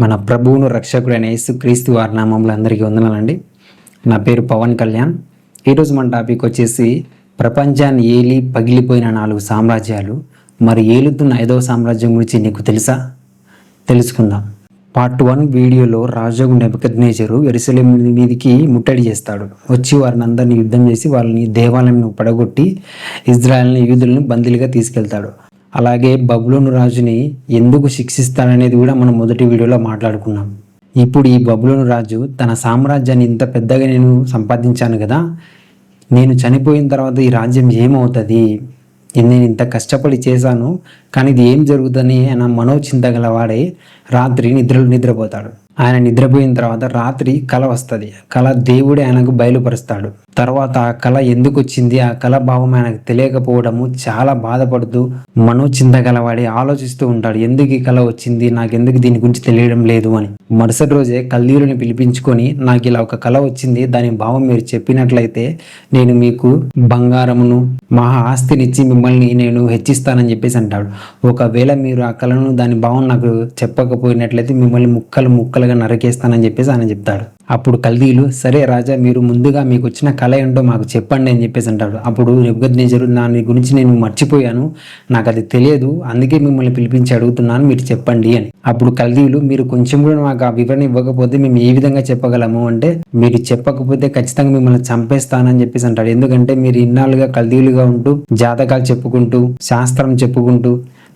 మన ప్రభువును రక్షకుడైన యేసు క్రీస్తు వారి నామంలో అందరికీ వందనాలండి. నా పేరు పవన్ కళ్యాణ్. ఈరోజు మన టాపిక్ వచ్చేసి ప్రపంచాన్ని ఏలి పగిలిపోయిన నాలుగు సామ్రాజ్యాలు మరి ఏలుతున్న ఐదవ సామ్రాజ్యం గురించి నీకు తెలుసా? తెలుసుకుందాం. పార్ట్ వన్ వీడియోలో రాజాగు నెబద్నేజరు ఎరుసలేం మీదికి ముట్టడి చేస్తాడు. వచ్చి వారిని అందరిని యుద్ధం చేసి వాళ్ళని దేవాలయంను పడగొట్టి ఇజ్రాయల్ని యూదులను బందీలుగా తీసుకెళ్తాడు. అలాగే బబులోను రాజుని ఎందుకు శిక్షిస్తాడనేది కూడా మనం మొదటి వీడియోలో మాట్లాడుకున్నాం. ఇప్పుడు ఈ బబులోను రాజు తన సామ్రాజ్యాన్ని ఇంత పెద్దగా నేను సంపాదించాను కదా నేను చనిపోయిన తర్వాత ఈ రాజ్యం ఏమవుతుంది? నేను ఇంత కష్టపడి చేశాను కానీ ఇది ఏం జరుగుతుంది ఆయన మనోచింత గలవాడే రాత్రి నిద్రలు నిద్రపోతాడు. ఆయన నిద్రపోయిన తర్వాత రాత్రి కళ వస్తుంది. కళ దేవుడే ఆయనకు బయలుపరుస్తాడు. తర్వాత ఆ కళ ఎందుకు వచ్చింది ఆ కళ భావం ఆయనకు తెలియకపోవడము చాలా బాధపడుతూ మనోచింత గలవాడి ఆలోచిస్తూ ఉంటాడు. ఎందుకు ఈ కళ వచ్చింది? నాకు ఎందుకు దీని గురించి తెలియడం లేదు అని. మరుసటి రోజే కల్దీరుని పిలిపించుకొని నాకు ఇలా ఒక కళ వచ్చింది. దాని భావం మీరు చెప్పినట్లయితే నేను మీకు బంగారమును మహా ఆస్తినిచ్చి మిమ్మల్ని నేను హెచ్చిస్తానని చెప్పేసి అంటాడు. ఒకవేళ మీరు ఆ కళను దాని భావం నాకు చెప్పకపోయినట్లయితే మిమ్మల్ని ముక్కలు ముక్కలుగా నరకేస్తానని చెప్పేసి ఆయన చెప్తాడు. అప్పుడు కల్దీలు సరే రాజా మీరు ముందుగా మీకు వచ్చిన కళ ఏంటో మాకు చెప్పండి అని చెప్పేసి అంటాడు అప్పుడు నెబుగద్నేజరు దాని గురించి నేను మర్చిపోయాను నాకు అది తెలియదు అందుకే మిమ్మల్ని పిలిపించి అడుగుతున్నాను మీరు చెప్పండి అని. అప్పుడు కల్దీలు మీరు కొంచెం కూడా మాకు ఆ వివరణ ఇవ్వకపోతే మేము ఏ విధంగా చెప్పగలము? అంటే మీరు చెప్పకపోతే ఖచ్చితంగా మిమ్మల్ని చంపేస్తానని చెప్పేసి అంటాడు ఎందుకంటే మీరు ఇన్నాళ్ళుగా కల్దీలుగా ఉంటూ జాతకాలు చెప్పుకుంటూ శాస్త్రం చెప్పుకుంటూ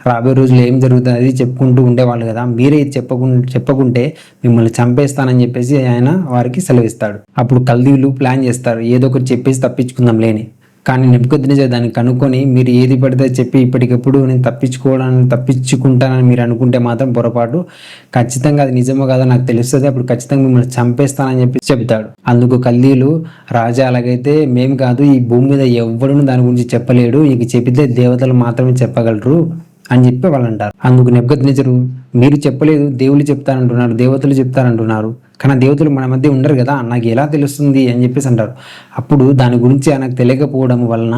రాబోయే రోజులు ఏం జరుగుతుంది చెప్పుకుంటూ ఉండేవాళ్ళు కదా. మీరే ఇది చెప్పకుండా చెప్పకుంటే మిమ్మల్ని చంపేస్తానని చెప్పేసి ఆయన వారికి సెలవిస్తాడు. అప్పుడు కల్దీలు ప్లాన్ చేస్తారు ఏదో ఒకటి చెప్పేసి తప్పించుకుందాం లేని. కానీ నెప్పుకొద్దిన దాన్ని కనుక్కొని మీరు ఏది పడితే చెప్పి ఇప్పటికప్పుడు నేను తప్పించుకోవడానికి తప్పించుకుంటానని మీరు అనుకుంటే మాత్రం పొరపాటు. ఖచ్చితంగా అది నిజమో కాదో నాకు తెలుస్తుంది. అప్పుడు ఖచ్చితంగా మిమ్మల్ని చంపేస్తానని చెప్పి చెబుతాడు. అందుకు కల్దీలు రాజా అలాగైతే మేము కాదు ఈ భూమి మీద ఎవ్వడును దాని గురించి చెప్పలేడు. ఇక చెబితే దేవతలు మాత్రమే చెప్పగలరు. అని చెప్పి వాళ్ళు అంటారు అందుకు నెబ్బద్నిజరు మీరు చెప్పలేదు దేవుళ్ళు చెప్తారంటున్నారు దేవతలు చెప్తారంటున్నారు కానీ దేవతలు మన మధ్య ఉండరు కదా నాకు ఎలా తెలుస్తుంది? అని చెప్పేసి అంటారు. అప్పుడు దాని గురించి ఆయనకు తెలియకపోవడం వలన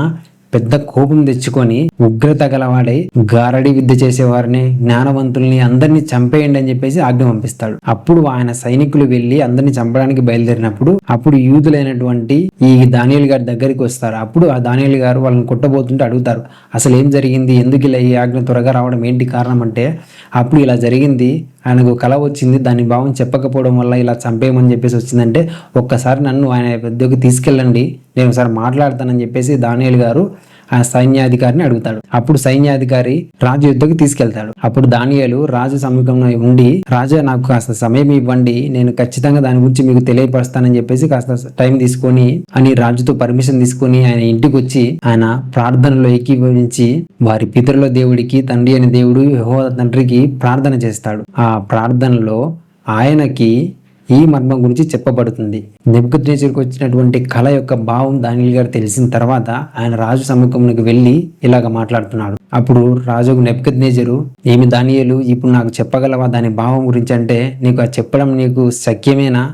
పెద్ద కోపం తెచ్చుకొని ఉగ్రత గలవాడై గారడి విద్య చేసేవారిని జ్ఞానవంతుల్ని అందరినీ చంపేయండి అని చెప్పేసి ఆజ్ఞ పంపిస్తాడు. అప్పుడు ఆయన సైనికులు వెళ్ళి అందరిని చంపడానికి బయలుదేరినప్పుడు అప్పుడు యూదులైనటువంటి ఈ దానియలు గారి దగ్గరికి వస్తారు. అప్పుడు ఆ దానియలు గారు వాళ్ళని కొట్టబోతుంటే అడుగుతారు అసలు ఏం జరిగింది? ఎందుకు ఇలా ఈ ఆజ్ఞ త్వరగా రావడం? ఏంటి కారణం? అంటే అప్పుడు ఇలా జరిగింది. ఆయనకు కళ వచ్చింది. దాని భావం చెప్పకపోవడం వల్ల ఇలా చంపేయమని చెప్పేసి వచ్చిందంటే ఒక్కసారి నన్ను ఆయన పెద్దకి తీసుకెళ్ళండి. నేను ఒకసారి మాట్లాడతానని చెప్పేసి దానియల్ గారు ఆ సైన్యాధికారిని అడుగుతాడు. అప్పుడు సైన్యాధికారి రాజు యుద్ధకు తీసుకెళ్తాడు. అప్పుడు దానియాలు రాజు సమీపంలో ఉండి రాజా నాకు కాస్త సమయం ఇవ్వండి. నేను ఖచ్చితంగా దాని గురించి మీకు తెలియపరుస్తానని చెప్పేసి కాస్త టైం తీసుకొని అని రాజుతో పర్మిషన్ తీసుకొని ఆయన ఇంటికి వచ్చి ఆయన ప్రార్థనలో ఏకీభవించి వారి పితరుల దేవుడికి తండ్రి అనే దేవుడు యహో తండ్రికి ప్రార్థన చేస్తాడు. ఆ ప్రార్థనలో ఆయనకి ఈ మర్మం గురించి చెప్పబడుతుంది. నెబుకద్నేజర్కి వచ్చినటువంటి కళ యొక్క భావం దానిల్ గారు తెలిసిన తర్వాత ఆయన రాజు సముఖంలోకి వెళ్ళి ఇలాగ మాట్లాడుతున్నాడు. అప్పుడు రాజుకు నెబుకద్నేజరు ఏమి దానియలు ఇప్పుడు నాకు చెప్పగలవా దాని భావం గురించి అంటే నీకు అది చెప్పడం నీకు శక్యమేనా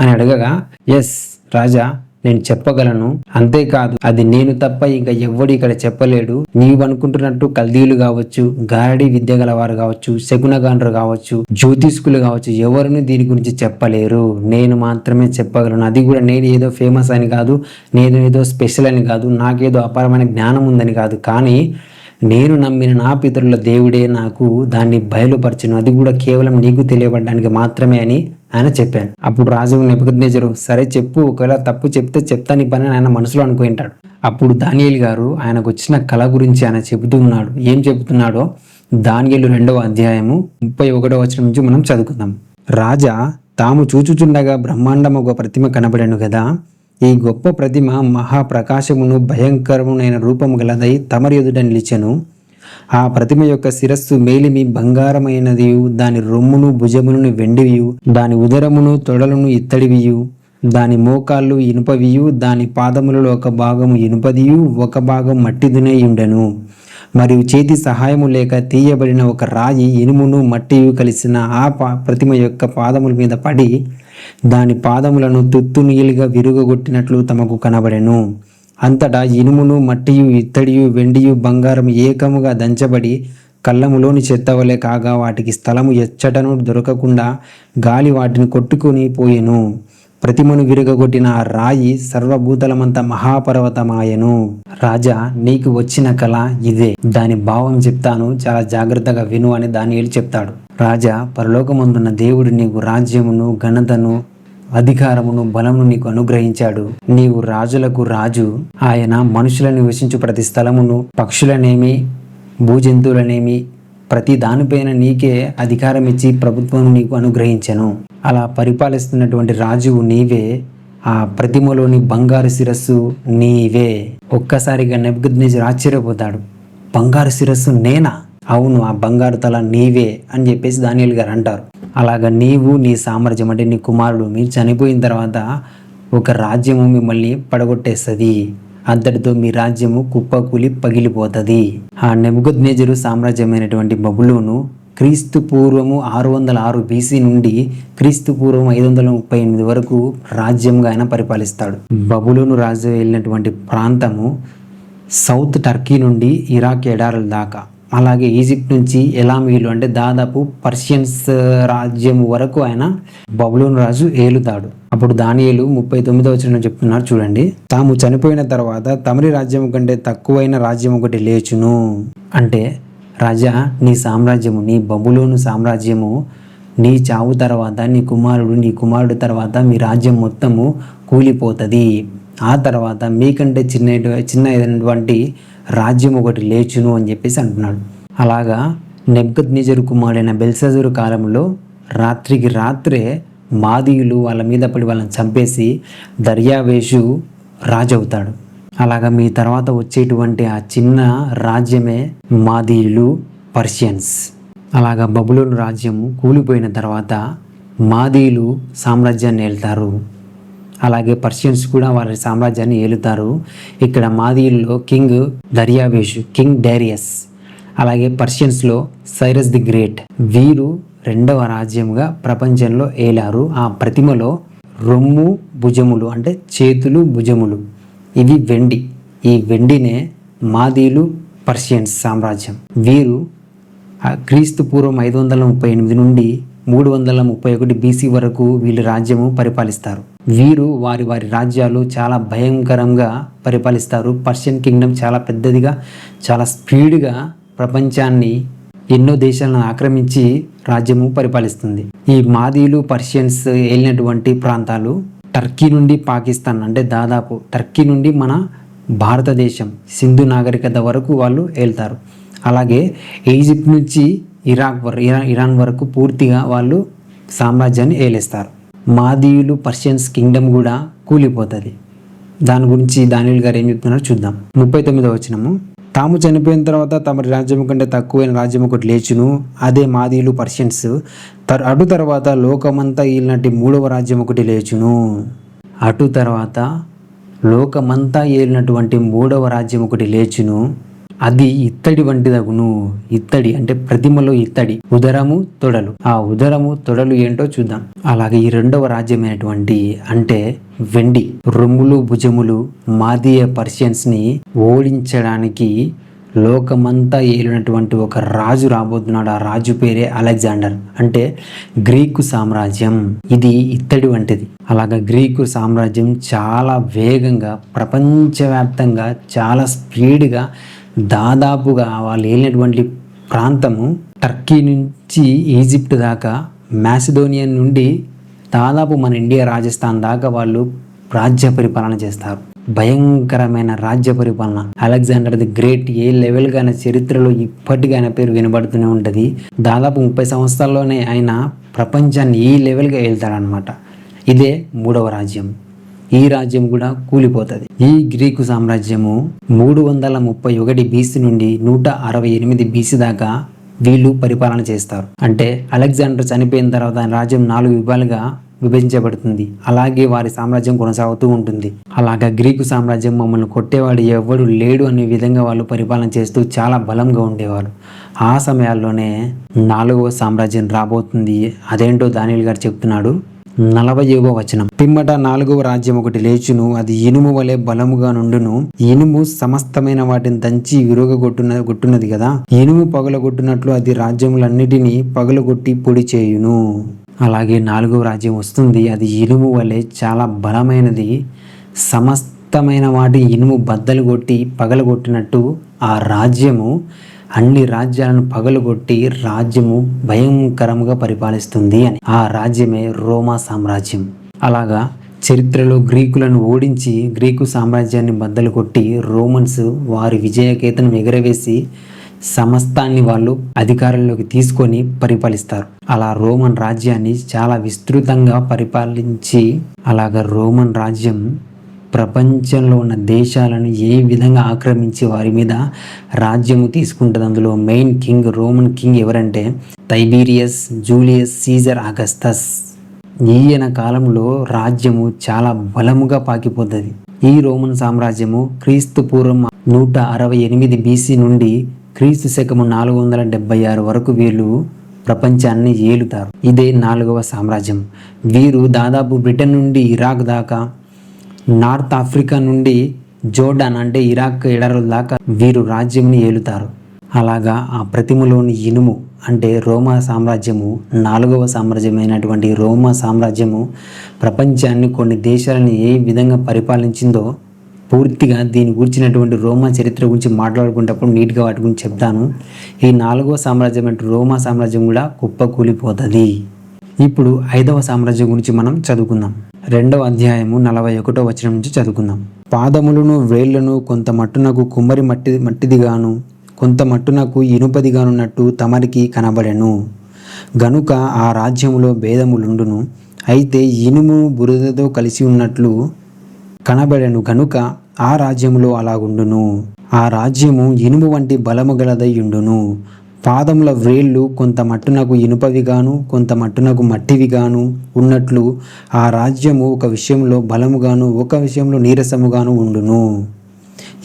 అని అడగగా ఎస్ రాజా నేను చెప్పగలను. అంతేకాదు అది నేను తప్ప ఇంకా ఎవ్వడు ఇక్కడ చెప్పలేడు. నీవు అనుకుంటున్నట్టు కల్దీలు కావచ్చు గారడి విద్య గలవారు కావచ్చు శకునగాండ్రు కావచ్చు జ్యోతిష్కులు కావచ్చు ఎవరిని దీని గురించి చెప్పలేరు. నేను మాత్రమే చెప్పగలను. అది కూడా నేను ఏదో ఫేమస్ అని కాదు నేను ఏదో స్పెషల్ అని కాదు నాకేదో అపారమైన జ్ఞానం ఉందని కాదు. కానీ నేను నమ్మిన నా పితరుల దేవుడే నాకు దాన్ని బయలుపరచను. అది కూడా కేవలం నీకు తెలియబడడానికి మాత్రమే అని ఆయన చెప్పాను. అప్పుడు రాజు నెపకజ్ఞజరు సరే చెప్పు ఒకవేళ తప్పు చెప్తే చెప్తాను పని అని ఆయన మనసులో అనుకుంటాడు. అప్పుడు దానియల్ గారు ఆయనకు వచ్చిన కళ గురించి ఆయన చెబుతూ ఉన్నాడు ఏం చెబుతున్నాడో దానియలు రెండవ అధ్యాయము ముప్పై ఒకటో వచ్చిన నుంచి మనం చదువుకుందాం. రాజా తాము చూచుచుండగా బ్రహ్మాండం ఒక ప్రతిమ కనబడాను కదా ఈ గొప్ప ప్రతిమ మహాప్రకాశమును భయంకరమునైన రూపము గలదై తమరి ఎదుట నిలిచెను. ఆ ప్రతిమ యొక్క శిరస్సు మేలిమి బంగారమైనదియు దాని రొమ్మును భుజములను వెండివియు దాని ఉదరమును తొడలను ఇత్తడివియు దాని మోకాళ్ళు ఇనుపవియు దాని పాదములలో ఒక భాగము ఇనుపదియు ఒక భాగం మట్టిదునే ఉండెను మరియు చేతి సహాయము లేక తీయబడిన ఒక రాయి ఇనుమును మట్టియు కలిసిన ఆ పా ప్రతిమ యొక్క పాదముల మీద పడి దాని పాదములను తుత్తు నీలుగా విరుగగొట్టినట్లు తమకు కనబడెను. అంతటా ఇనుమును మట్టియు ఇత్తడియు వెండియు బంగారం ఏకముగా దంచబడి కళ్ళములోని చెత్త వలె కాగా వాటికి స్థలము ఎచ్చటను దొరకకుండా గాలి వాటిని కొట్టుకొని పోయెను. ప్రతిమను విరగగొట్టిన ఆ రాయి సర్వభూతలమంత మహాపర్వతమాయను. రాజా నీకు వచ్చిన కళ ఇదే. దాని భావం చెప్తాను చాలా జాగ్రత్తగా విను అని దానియేలు చెప్తాడు. రాజా పరలోకమందున్న దేవుడు నీకు రాజ్యమును ఘనతను అధికారమును బలమును నీకు అనుగ్రహించాడు. నీవు రాజులకు రాజు. ఆయన మనుషులను నివసించు ప్రతి స్థలమును పక్షులనేమి భూజంతువులనేమి ప్రతి దానిపైన నీకే అధికారం ఇచ్చి ప్రభుత్వం నీకు అనుగ్రహించను. అలా పరిపాలిస్తున్నటువంటి రాజువు నీవే. ఆ ప్రతిమలోని బంగారు శిరస్సు నీవే. ఒక్కసారిగా నెబ్గుద్నేజర్ ఆశ్చర్యపోతాడు. బంగారు శిరస్సు నేనా? అవును ఆ బంగారు తల నీవే అని చెప్పేసి దానియల్ గారు అంటారు. అలాగా నీవు నీ సామర్థ్యం అంటే నీ కుమారుడు మీరు చనిపోయిన తర్వాత ఒక రాజ్యము మిమ్మల్ని పడగొట్టేస్తుంది. అంతటితో మీ రాజ్యము కుప్పకూలి పగిలిపోతుంది. ఆ నెబుగద్నేజరు సామ్రాజ్యమైనటువంటి బబులోను క్రీస్తు పూర్వము ఆరు వందల ఆరు బీసీ నుండి క్రీస్తు పూర్వం ఐదు వందల ముప్పై ఎనిమిది వరకు రాజ్యంగా ఆయన పరిపాలిస్తాడు. బబులోను రాజు వెళ్ళినటువంటి ప్రాంతము సౌత్ టర్కీ నుండి ఇరాక్ ఎడారుల దాకా. అలాగే ఈజిప్ట్ నుంచి ఎలామీలు అంటే దాదాపు పర్షియన్స్ రాజ్యం వరకు ఆయన బబులోన్ రాజు ఏలుతాడు. అప్పుడు దానియలు ముప్పై తొమ్మిదో వచ్చిన చెప్తున్నారు చూడండి. తాము చనిపోయిన తర్వాత తమరి రాజ్యం కంటే తక్కువైన రాజ్యం ఒకటి లేచును. అంటే రాజా నీ సామ్రాజ్యము నీ బబులోను సామ్రాజ్యము నీ చావు తర్వాత నీ కుమారుడు నీ కుమారుడు తర్వాత మీ రాజ్యం మొత్తము కూలిపోతుంది. ఆ తర్వాత మీకంటే చిన్న చిన్న అయినటువంటి రాజ్యం ఒకటి లేచును అని చెప్పేసి అంటున్నాడు. అలాగా నెబ్గద్ నిజరు కుమారుడైన బెల్సజరు కాలంలో రాత్రికి రాత్రే మాదీయులు వాళ్ళ మీద పడి వాళ్ళని చంపేసి దర్యావేషు రాజు అవుతాడు అలాగా మీ తర్వాత వచ్చేటువంటి ఆ చిన్న రాజ్యమే మాదీయులు పర్షియన్స్. అలాగా బబులోను రాజ్యము కూలిపోయిన తర్వాత మాదీయులు సామ్రాజ్యాన్ని వెళ్తారు అలాగే పర్షియన్స్ కూడా వారి సామ్రాజ్యాన్ని ఏలుతారు. ఇక్కడ మాదీయుల్లో కింగ్ దర్యావేషు కింగ్ డేరియస్ అలాగే పర్షియన్స్లో సైరస్ ది గ్రేట్ వీరు రెండవ రాజ్యంగా ప్రపంచంలో ఏలారు. ఆ ప్రతిమలో రొమ్ము భుజములు అంటే చేతులు భుజములు. ఇవి వెండి. ఈ వెండినే మాదీలు పర్షియన్స్ సామ్రాజ్యం. వీరు క్రీస్తు పూర్వం ఐదు వందల ముప్పై ఎనిమిది నుండి మూడు వందల ముప్పై ఒకటి బీసీ వరకు వీళ్ళు రాజ్యము పరిపాలిస్తారు. వీరు వారి వారి రాజ్యాలు చాలా భయంకరంగా పరిపాలిస్తారు. పర్షియన్ కింగ్డమ్ చాలా పెద్దదిగా చాలా స్పీడ్గా ప్రపంచాన్ని ఎన్నో దేశాలను ఆక్రమించి రాజ్యము పరిపాలిస్తుంది. ఈ మాదీలు పర్షియన్స్ వెళ్ళినటువంటి ప్రాంతాలు టర్కీ నుండి పాకిస్తాన్ అంటే దాదాపు టర్కీ నుండి మన భారతదేశం సింధు నాగరికత వరకు వాళ్ళు వెళ్తారు అలాగే ఈజిప్ట్ నుంచి ఇరాక్ వర ఇరా ఇరాన్ వరకు పూర్తిగా వాళ్ళు సామ్రాజ్యాన్ని ఏలేస్తారు. మాదీయులు పర్షియన్స్ కింగ్డమ్ కూడా కూలిపోతుంది. దాని గురించి దానియుల్ గారు ఏం చెప్తున్నారో చూద్దాం. ముప్పై తొమ్మిదో వచ్చినము తాము చనిపోయిన తర్వాత తమ రాజ్యం కంటే తక్కువైన రాజ్యం ఒకటి లేచును. అదే మాదీయులు పర్షియన్స్. తర్ అటు తర్వాత లోకమంతా ఈలినటి మూడవ రాజ్యం ఒకటి లేచును. అటు తర్వాత లోకమంతా ఏలినటువంటి మూడవ రాజ్యం ఒకటి లేచును. అది ఇత్తడి వంటిదగును. ఇత్తడి అంటే ప్రతిమలో ఇత్తడి ఉదరము తొడలు. ఆ ఉదరము తొడలు ఏంటో చూద్దాం. అలాగే ఈ రెండవ రాజ్యమైనటువంటి అంటే వెండి రొమ్ములు భుజములు మాదీయ పర్షియన్స్ని ఓడించడానికి లోకమంతా ఏలినటువంటి ఒక రాజు రాబోతున్నాడు. ఆ రాజు పేరే అలెగ్జాండర్. అంటే గ్రీకు సామ్రాజ్యం. ఇది ఇత్తడి వంటిది. అలాగా గ్రీకు సామ్రాజ్యం చాలా వేగంగా ప్రపంచవ్యాప్తంగా చాలా స్పీడ్గా దాదాపుగా వాళ్ళు వెళ్ళినటువంటి ప్రాంతము టర్కీ నుంచి ఈజిప్ట్ దాకా మ్యాసిడోనియన్ నుండి దాదాపు మన ఇండియా రాజస్థాన్ దాకా వాళ్ళు రాజ్య పరిపాలన చేస్తారు. భయంకరమైన రాజ్య పరిపాలన. అలెగ్జాండర్ ది గ్రేట్ ఏ లెవెల్గా చరిత్రలో ఇప్పటికీ ఆయన పేరు వినబడుతూనే ఉంటుంది. దాదాపు ముప్పై సంవత్సరాల్లోనే ఆయన ప్రపంచాన్ని ఈ లెవెల్గా వెళ్తాడనమాట ఇదే మూడవ రాజ్యం. ఈ రాజ్యం కూడా కూలిపోతుంది. ఈ గ్రీకు సామ్రాజ్యము మూడు వందల ముప్పై ఒకటి బీసీ నుండి నూట అరవై ఎనిమిది బీసీ దాకా వీళ్ళు పరిపాలన చేస్తారు. అంటే అలెగ్జాండర్ చనిపోయిన తర్వాత రాజ్యం నాలుగు విభాలుగా విభజించబడుతుంది. అలాగే వారి సామ్రాజ్యం కొనసాగుతూ ఉంటుంది. అలాగా గ్రీకు సామ్రాజ్యం మమ్మల్ని కొట్టేవాడు ఎవడు లేడు అనే విధంగా వాళ్ళు పరిపాలన చేస్తూ చాలా బలంగా ఉండేవారు ఆ సమయాల్లోనే నాలుగవ సామ్రాజ్యం రాబోతుంది. అదేంటో దానిల్ గారు చెప్తున్నాడు. నలభైవ వచనం. పిమ్మట నాలుగవ రాజ్యం ఒకటి లేచును అది ఇనుము వలె బలముగా నుండును. ఇనుము సమస్తమైన వాటిని దంచి విరుగగొట్టున కొట్టున్నది కదా? ఇనుము పగలగొట్టినట్లు అది రాజ్యములన్నిటినీ పగలగొట్టి పొడి చేయును. అలాగే నాలుగవ రాజ్యం వస్తుంది అది ఇనుము వలె చాలా బలమైనది. సమస్తమైన వాటి ఇనుము బద్దలు కొట్టి పగలగొట్టినట్టు ఆ రాజ్యము అన్ని రాజ్యాలను పగలుగొట్టి రాజ్యము భయంకరంగా పరిపాలిస్తుంది అని. ఆ రాజ్యమే రోమా సామ్రాజ్యం. అలాగా చరిత్రలో గ్రీకులను ఓడించి గ్రీకు సామ్రాజ్యాన్ని బద్దలు కొట్టి రోమన్స్ వారి విజయకేతనం ఎగరవేసి సమస్తాన్ని వాళ్ళు అధికారంలోకి తీసుకొని పరిపాలిస్తారు. అలా రోమన్ రాజ్యాన్ని చాలా విస్తృతంగా పరిపాలించి అలాగ రోమన్ రాజ్యం ప్రపంచంలో ఉన్న దేశాలను ఏ విధంగా ఆక్రమించి వారి మీద రాజ్యము తీసుకుంటుంది అందులో మెయిన్ కింగ్ రోమన్ కింగ్ ఎవరంటే టైబీరియస్ జూలియస్ సీజర్ అగస్తస్ ఈయన కాలంలో రాజ్యము చాలా బలముగా పాకిపోతుంది. ఈ రోమన్ సామ్రాజ్యము క్రీస్తు పూర్వం నూట అరవై ఎనిమిది బీసీ నుండి క్రీస్తు శకము నాలుగు వందల డెబ్బై ఆరు వరకు వీళ్ళు ప్రపంచాన్ని ఏలుతారు. ఇదే నాలుగవ సామ్రాజ్యం. వీరు దాదాపు బ్రిటన్ నుండి ఇరాక్ దాకా నార్త్ ఆఫ్రికా నుండి జోర్డాన్ అంటే ఇరాక్ ఎడరుల దాకా వీరు రాజ్యంని ఏలుతారు. అలాగా ఆ ప్రతిమలోని ఇనుము అంటే రోమా సామ్రాజ్యము నాలుగవ సామ్రాజ్యమైనటువంటి రోమా సామ్రాజ్యము ప్రపంచాన్ని కొన్ని దేశాలను ఏ విధంగా పరిపాలించిందో పూర్తిగా దీని గురించినటువంటి రోమా చరిత్ర గురించి మాట్లాడుకునేటప్పుడు నీట్గా వాటి గురించి చెప్తాను. ఈ నాలుగవ సామ్రాజ్యం అంటే రోమా సామ్రాజ్యం కూడా కుప్పకూలిపోతుంది. ఇప్పుడు ఐదవ సామ్రాజ్యం గురించి మనం చదువుకుందాం. రెండవ అధ్యాయము నలభై ఒకటో వచనం నుంచి చదువుకుందాం. పాదములను వేళ్ళను కొంత మట్టునకు కుమ్మరి మట్టి మట్టిదిగాను కొంత మట్టునకు ఇనుపదిగానున్నట్టు తమరికి కనబడెను. గనుక ఆ రాజ్యములో భేదములుండును అయితే ఇనుము బురదతో కలిసి ఉన్నట్లు కనబడెను గనుక ఆ రాజ్యములో అలాగుండును. ఆ రాజ్యము ఇనుము వంటి బలము గలదయ్యుండును పాదముల వ్రేళ్ళు కొంత మట్టునకు ఇనుపవిగాను కొంత మట్టునకు మట్టివిగాను ఉన్నట్లు ఆ రాజ్యము ఒక విషయంలో బలముగాను ఒక విషయంలో నీరసముగాను ఉండును.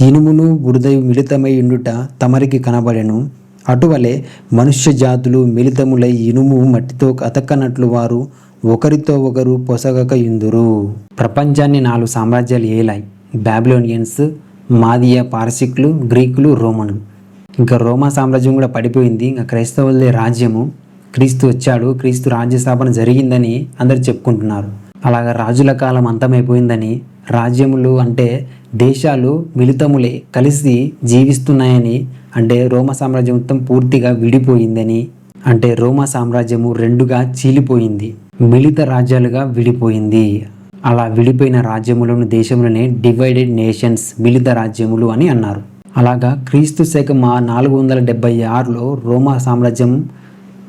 ఇనుమును బురదయు మిళితమై ఉండుట తమరికి కనబడెను. అటువలే మనుష్య జాతులు మిళితములై ఇనుము మట్టితో అతక్కనట్లు వారు ఒకరితో ఒకరు పొసగక ఇందురు ప్రపంచాన్ని నాలుగు సామ్రాజ్యాలు ఏలాయి. బాబిలోనియన్స్ మాదియా పార్సిక్లు గ్రీకులు రోమన్లు ఇంకా రోమా సామ్రాజ్యం కూడా పడిపోయింది. ఇంకా క్రైస్తవులదే రాజ్యము. క్రీస్తు వచ్చాడు. క్రీస్తు రాజ్య స్థాపన జరిగిందని అందరు చెప్పుకుంటున్నారు. అలాగా రాజుల కాలం అంతమైపోయిందని రాజ్యములు అంటే దేశాలు మిళితములే కలిసి జీవిస్తున్నాయని అంటే రోమ సామ్రాజ్యం మొత్తం పూర్తిగా విడిపోయిందని అంటే రోమా సామ్రాజ్యము రెండుగా చీలిపోయింది. మిళిత రాజ్యాలుగా విడిపోయింది. అలా విడిపోయిన రాజ్యములను దేశములనే డివైడెడ్ నేషన్స్ మిళిత రాజ్యములు అని అన్నారు. అలాగా క్రీస్తు శకం నాలుగు వందల డెబ్బై ఆరులో రోమా సామ్రాజ్యం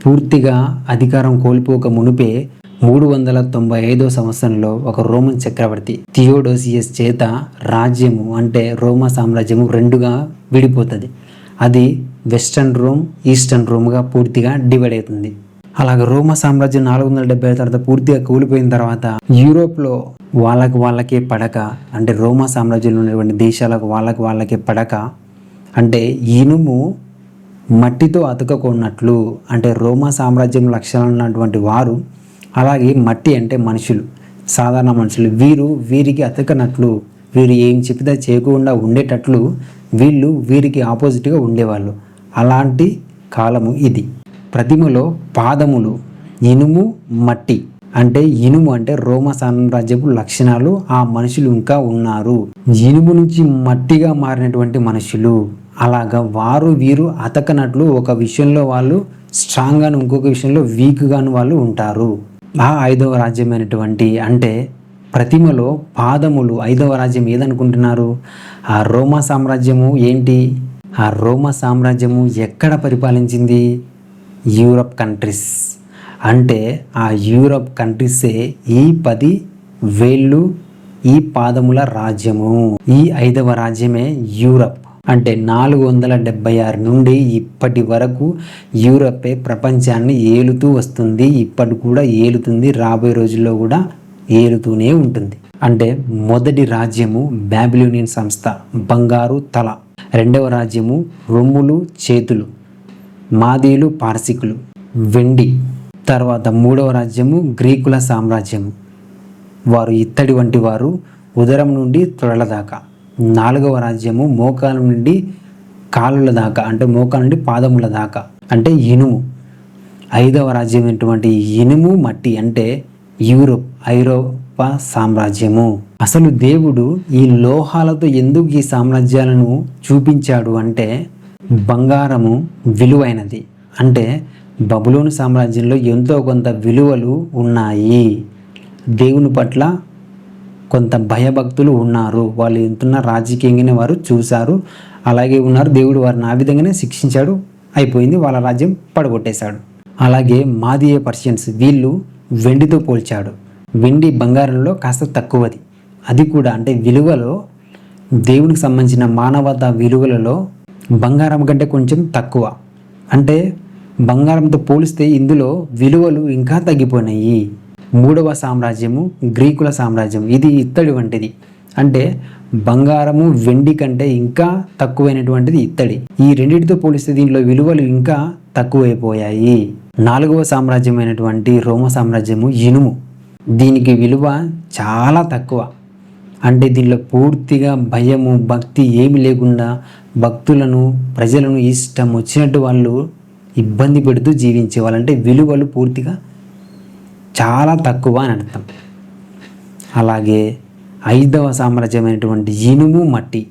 పూర్తిగా అధికారం కోల్పోక మునిపే మూడు వందల తొంభై ఐదో సంవత్సరంలో ఒక రోమన్ చక్రవర్తి థియోడోసియస్ చేత రాజ్యము అంటే రోమా సామ్రాజ్యము రెండుగా విడిపోతుంది. అది వెస్టర్న్ రోమ్ ఈస్టర్న్ రోమ్గా పూర్తిగా డివైడ్ అవుతుంది. అలాగే రోమా సామ్రాజ్యం నాలుగు వందల డెబ్బై తర్వాత పూర్తిగా కూలిపోయిన తర్వాత యూరోప్లో వాళ్ళకి వాళ్ళకే పడక అంటే రోమా సామ్రాజ్యంలో ఉన్నటువంటి దేశాలకు వాళ్ళకి వాళ్ళకే పడక అంటే ఇనుము మట్టితో అతుకకున్నట్లు అంటే రోమా సామ్రాజ్యం లక్షణాలు ఉన్నటువంటి వారు అలాగే మట్టి అంటే మనుషులు సాధారణ మనుషులు వీరు వీరికి అతకనట్లు వీరు ఏం చెప్పితే చేయకుండా ఉండేటట్లు వీళ్ళు వీరికి ఆపోజిట్గా ఉండేవాళ్ళు. అలాంటి కాలము ఇది. ప్రతిమలో పాదములు ఇనుము మట్టి. అంటే ఇనుము అంటే రోమ సామ్రాజ్యపు లక్షణాలు. ఆ మనుషులు ఇంకా ఉన్నారు. ఇనుము నుంచి మట్టిగా మారినటువంటి మనుషులు. అలాగా వారు వీరు అతకనట్లు ఒక విషయంలో వాళ్ళు స్ట్రాంగ్గాను ఇంకొక విషయంలో వీక్గాను వాళ్ళు ఉంటారు. ఆ ఐదవ రాజ్యమైనటువంటి అంటే ప్రతిమలో పాదములు ఐదవ రాజ్యం ఏదనుకుంటున్నారు? ఆ రోమా సామ్రాజ్యము ఏంటి? ఆ రోమా సామ్రాజ్యము ఎక్కడ పరిపాలించింది? Europe countries. అంటే ఆ యూరప్ కంట్రీసే ఈ పది వేళ్ళు ఈ పాదముల రాజ్యము. ఈ ఐదవ రాజ్యమే యూరప్. అంటే నాలుగు వందల డెబ్బై ఆరు నుండి ఇప్పటి వరకు యూరపే ప్రపంచాన్ని ఏలుతూ వస్తుంది. ఇప్పటి కూడా ఏలుతుంది. రాబోయే రోజుల్లో కూడా ఏలుతూనే ఉంటుంది. అంటే మొదటి రాజ్యము బ్యాబిలోనియన్ సంస్థ. బంగారు తల. రెండవ రాజ్యము రొమ్ములు చేతులు. మాదీలు పార్సికులు వెండి. తర్వాత మూడవ రాజ్యము గ్రీకుల సామ్రాజ్యము. వారు ఇత్తడి వంటి వారు ఉదరం నుండి తొడల దాకా. నాలుగవ రాజ్యము మోకాల నుండి కాలుల దాకా అంటే మోకాల నుండి పాదముల దాకా అంటే ఇనుము. ఐదవ రాజ్యం ఎటువంటి ఇనుము మట్టి అంటే యూరోప్ ఐరోపా సామ్రాజ్యము. అసలు దేవుడు ఈ లోహాలతో ఎందుకు ఈ సామ్రాజ్యాలను చూపించాడు అంటే బంగారము విలువైనది. అంటే బబులోను సామ్రాజ్యంలో ఎంతో కొంత విలువలు ఉన్నాయి. దేవుని పట్ల కొంత భయభక్తులు ఉన్నారు. వాళ్ళు ఎంతున్న రాజకీయంగానే వారు చూశారు. అలాగే ఉన్నారు. దేవుడు వారిని ఆ విధంగానే శిక్షించాడు. అయిపోయింది. వాళ్ళ రాజ్యం పడగొట్టేశాడు. అలాగే మాదియ పర్షియన్స్ వీళ్ళు వెండితో పోల్చాడు. వెండి బంగారంలో కాస్త తక్కువది. అది కూడా అంటే విలువలో దేవునికి సంబంధించిన మానవత విలువలలో బంగారం కంటే కొంచెం తక్కువ. అంటే బంగారంతో పోలిస్తే ఇందులో విలువలు ఇంకా తగ్గిపోయినాయి. మూడవ సామ్రాజ్యము గ్రీకుల సామ్రాజ్యం. ఇది ఇత్తడి వంటిది. అంటే బంగారము వెండి కంటే ఇంకా తక్కువైనటువంటిది ఇత్తడి. ఈ రెండింటితో పోలిస్తే దీనిలో విలువలు ఇంకా తక్కువైపోయాయి. నాలుగవ సామ్రాజ్యమైనటువంటి రోమ సామ్రాజ్యము ఇనుము. దీనికి విలువ చాలా తక్కువ. అంటే దీనిలో పూర్తిగా భయము భక్తి ఏమి లేకుండా భక్తులను ప్రజలను ఇష్టం వచ్చినట్టు వాళ్ళు ఇబ్బంది పెడుతూ జీవించేవాళ్ళు. అంటే విలువలు పూర్తిగా చాలా తక్కువ అని అర్థం. అలాగే ఐదవ సామ్రాజ్యమైనటువంటి ఇనుము మట్టి.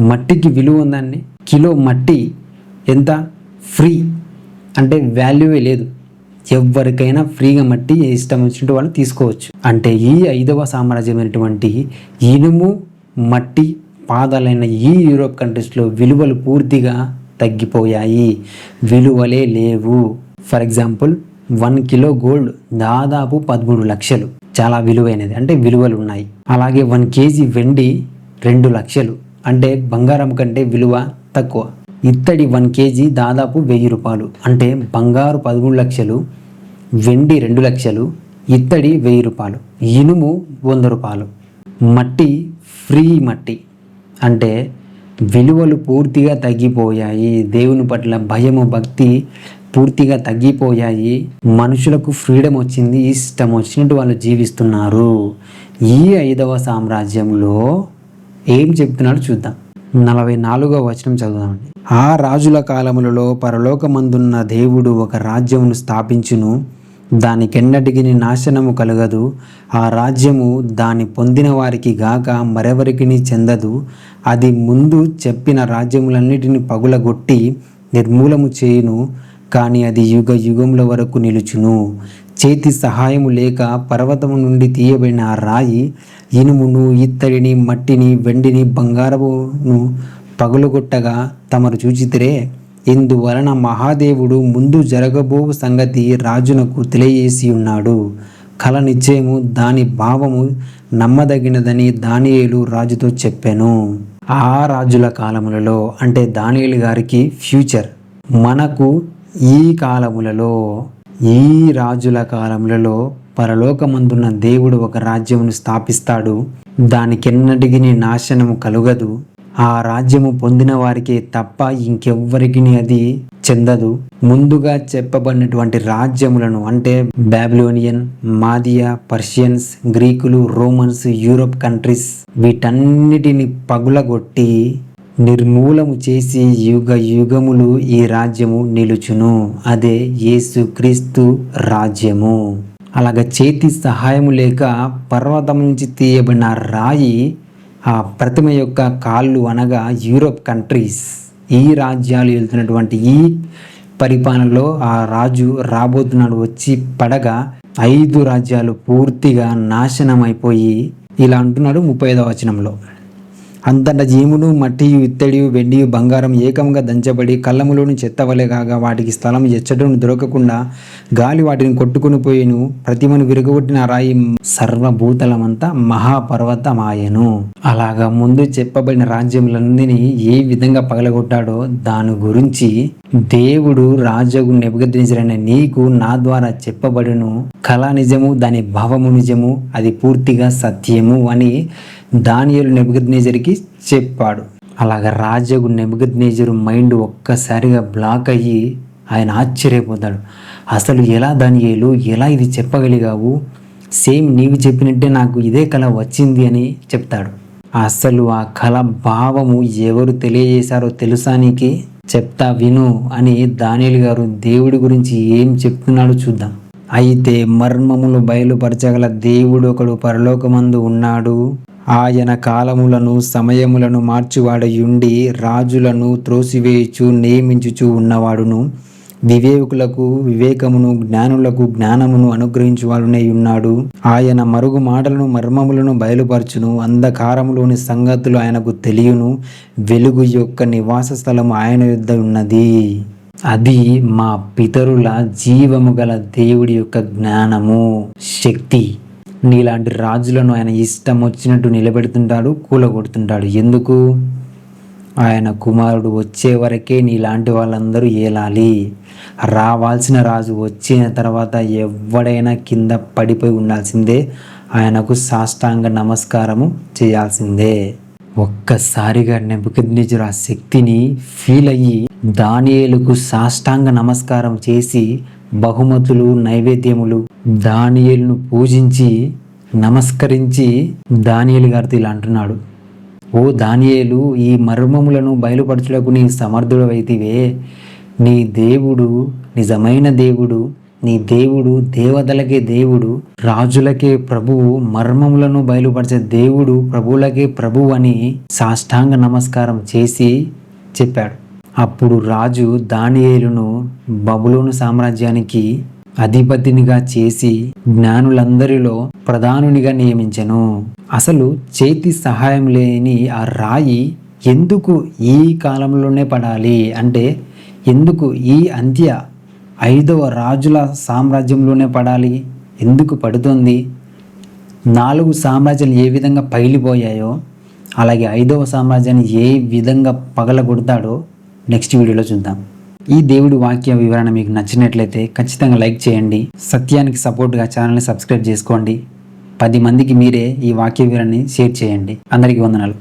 మట్టికి విలువ ఉందండి. కిలో మట్టి ఎంత? ఫ్రీ. అంటే వాల్యూవే లేదు. ఎవరికైనా ఫ్రీగా మట్టి ఇష్టం వచ్చినట్టు వాళ్ళు తీసుకోవచ్చు. అంటే ఈ ఐదవ సామ్రాజ్యమైనటువంటి ఇనుము మట్టి పాదాలైన ఈ యూరోప్ కంట్రీస్లో విలువలు పూర్తిగా తగ్గిపోయాయి. విలువలే లేవు. For example one kilo gold దాదాపు పదమూడు లక్షలు. చాలా విలువైనది. అంటే విలువలు ఉన్నాయి. అలాగే వన్ కేజీ వెండి రెండు లక్షలు. అంటే బంగారం కంటే విలువ తక్కువ. ఇత్తడి వన్ కేజీ దాదాపు వెయ్యి రూపాయలు. అంటే బంగారు పదమూడు లక్షలు వెండి రెండు లక్షలు ఇత్తడి వెయ్యి రూపాయలు ఇనుము వంద రూపాయలు. మట్టి ఫ్రీ మట్టి. అంటే విలువలు పూర్తిగా తగ్గిపోయాయి దేవుని పట్ల భయము భక్తి పూర్తిగా తగ్గిపోయాయి మనుషులకు ఫ్రీడమ్ వచ్చింది ఇష్టం వచ్చినట్టు వాళ్ళు జీవిస్తున్నారు. ఈ ఐదవ సామ్రాజ్యంలో ఏం చెప్తున్నాడో చూద్దాం. నలభై నాలుగవ వచనం చదువుదామండి. ఆ రాజుల కాలములలో పరలోకమందున్న దేవుడు ఒక రాజ్యమును స్థాపించును. దానికెన్నటికి నాశనము కలగదు. ఆ రాజ్యము దాని పొందిన వారికి గాక మరెవరికి చెందదు. అది ముందు చెప్పిన రాజ్యములన్నిటిని పగులగొట్టి నిర్మూలము చేయును. కానీ అది యుగ యుగముల వరకు నిలుచును. చేతి సహాయము లేక పర్వతము నుండి తీయబడిన ఆ రాయి ఇనుమును ఇత్తడిని మట్టిని వెండిని బంగారమును పగులుగొట్టగా తమరు చూచితిరే. ఇందువలన మహాదేవుడు ముందు జరగబో సంగతి రాజునకు తెలియజేసి ఉన్నాడు. కళ నిశ్చయము దాని భావము నమ్మదగినదని దానియేలు రాజుతో చెప్పాను. ఆ రాజుల కాలములలో అంటే దానియేలు గారికి ఫ్యూచర్. మనకు ఈ కాలములలో ఈ రాజుల కాలములలో పరలోకమందున్న దేవుడు ఒక రాజ్యమును స్థాపిస్తాడు. దానికెన్నటికి నాశనము కలుగదు. ఆ రాజ్యము పొందిన వారికే తప్ప ఇంకెవ్వరికి అది చెందదు. ముందుగా చెప్పబడినటువంటి రాజ్యములను అంటే బాబిలోనియన్ మాదియా పర్షియన్స్ గ్రీకులు రోమన్స్ యూరోప్ కంట్రీస్ వీటన్నిటిని పగులగొట్టి నిర్మూలము చేసి యుగ యుగములు ఈ రాజ్యము నిలుచును. అదే యేసు క్రీస్తు రాజ్యము. అలాగ చేతి సహాయము లేక పర్వతం నుంచి తీయబడిన రాయి ఆ ప్రతిమ యొక్క కాళ్ళు అనగా యూరోప్ కంట్రీస్ ఈ రాజ్యాలు వెళ్తున్నటువంటి ఈ పరిపాలనలో ఆ రాజు రాబోతున్నాడు వచ్చి పడగా ఐదు రాజ్యాలు పూర్తిగా నాశనం అయిపోయి ఇలా అంటున్నాడు ముప్పై ఐదవ వచనంలో. అంతట జీమును మట్టి ఇత్తడి వెండి బంగారం ఏకంగా దంచబడి కళ్ళములోని చెత్తవలే కాగా వాటికి స్థలం ఎచ్చటను దొరకకుండా గాలి వాటిని కొట్టుకుని పోయిను. ప్రతిమను విరగొట్టిన రాయి సర్వభూతలమంతా మహాపర్వతమాయను. అలాగా ముందు చెప్పబడిన రాజ్యములన్నీ ఏ విధంగా పగలగొట్టాడో దాని గురించి దేవుడు రాజగు నెబదరించిన నీకు నా ద్వారా చెప్పబడును. కళా నిజము దాని భావము నిజము అది పూర్తిగా సత్యము అని దానియలు నెబుగద్నేజర్కి చెప్పాడు. అలాగ రాజగు నెబుగద్నేజరు మైండ్ ఒక్కసారిగా బ్లాక్ అయ్యి ఆయన ఆశ్చర్యపోతాడు. అసలు ఎలా దానియలు ఎలా ఇది చెప్పగలిగావు? సేమ్ నీవు చెప్పినట్టే నాకు ఇదే కళ వచ్చింది అని చెప్తాడు. అసలు ఆ కళ భావము ఎవరు తెలియజేశారో తెలుసా నీకి? చెప్తా విను అని దానియలు గారు దేవుడి గురించి ఏం చెప్తున్నాడో చూద్దాం. అయితే మర్మములు బయలుపరచగల దేవుడు ఒకడు పరలోకమందు ఉన్నాడు. ఆయన కాలములను సమయములను మార్చువాడయుండి రాజులను త్రోసివేయుచు నియమించుచు ఉన్నవాడును. వివేకులకు వివేకమును జ్ఞానులకు జ్ఞానమును అనుగ్రహించువాడునే ఉన్నాడు ఆయన మరుగు మాటలను మర్మములను బయలుపరచును. అంధకారములోని సంగతులు ఆయనకు తెలియను. వెలుగు యొక్క నివాస స్థలము ఆయన యుద్ధ ఉన్నది అది మా పితరుల జీవము గల దేవుడి యొక్క జ్ఞానము. శక్తి. నీలాంటి రాజులను ఆయన ఇష్టం వచ్చినట్టు నిలబెడుతుంటాడు కూలగొడుతుంటాడు. ఎందుకు? ఆయన కుమారుడు వచ్చే వరకే నీలాంటి వాళ్ళందరూ ఏలాలి. రావాల్సిన రాజు వచ్చిన తర్వాత ఎవడైనా కింద పడిపోయి ఉండాల్సిందే. ఆయనకు సాష్టాంగ నమస్కారము చేయాల్సిందే. ఒక్కసారిగా నెబుకద్నెజరు ఆ శక్తిని ఫీల్ అయ్యి దానియేలుకు సాష్టాంగ నమస్కారం చేసి బహుమతులు నైవేద్యములు దానియేలును పూజించి నమస్కరించి దానియేలు గారితో ఇలా అంటున్నాడు. ఓ దానియేలు ఈ మర్మములను బయలుపరచుటకు నీ సమర్థుడవైతివే. నీ దేవుడు నిజమైన దేవుడు నీ దేవుడు దేవతలకే దేవుడు రాజులకే ప్రభువు మర్మములను బయలుపరిచే దేవుడు ప్రభువులకే ప్రభువు అని సాష్టాంగ నమస్కారం చేసి చెప్పాడు. అప్పుడు రాజు దానియేలును బబులోను సామ్రాజ్యానికి అధిపతినిగా చేసి జ్ఞానులందరిలో ప్రధానునిగా నియమించెను. అసలు చేతి సహాయం లేని ఆ రాయి ఎందుకు ఈ కాలంలోనే పడాలి? అంటే ఎందుకు ఈ అంత్య ఐదవ రాజుల సామ్రాజ్యంలోనే పడాలి? ఎందుకు పడుతుంది? నాలుగు సామ్రాజ్యాలు ఏ విధంగా పగిలిపోయాయో అలాగే ఐదవ సామ్రాజ్యాన్ని ఏ విధంగా పగలగొడతాడో నెక్స్ట్ వీడియోలో చూద్దాం. ఈ దేవుడి వాక్య వివరణ మీకు నచ్చినట్లయితే ఖచ్చితంగా లైక్ చేయండి. సత్యానికి సపోర్ట్గా ఛానల్ని సబ్స్క్రైబ్ చేసుకోండి. పది మందికి మీరే ఈ వాక్య వివరణని షేర్ చేయండి. అందరికీ వందనాలు.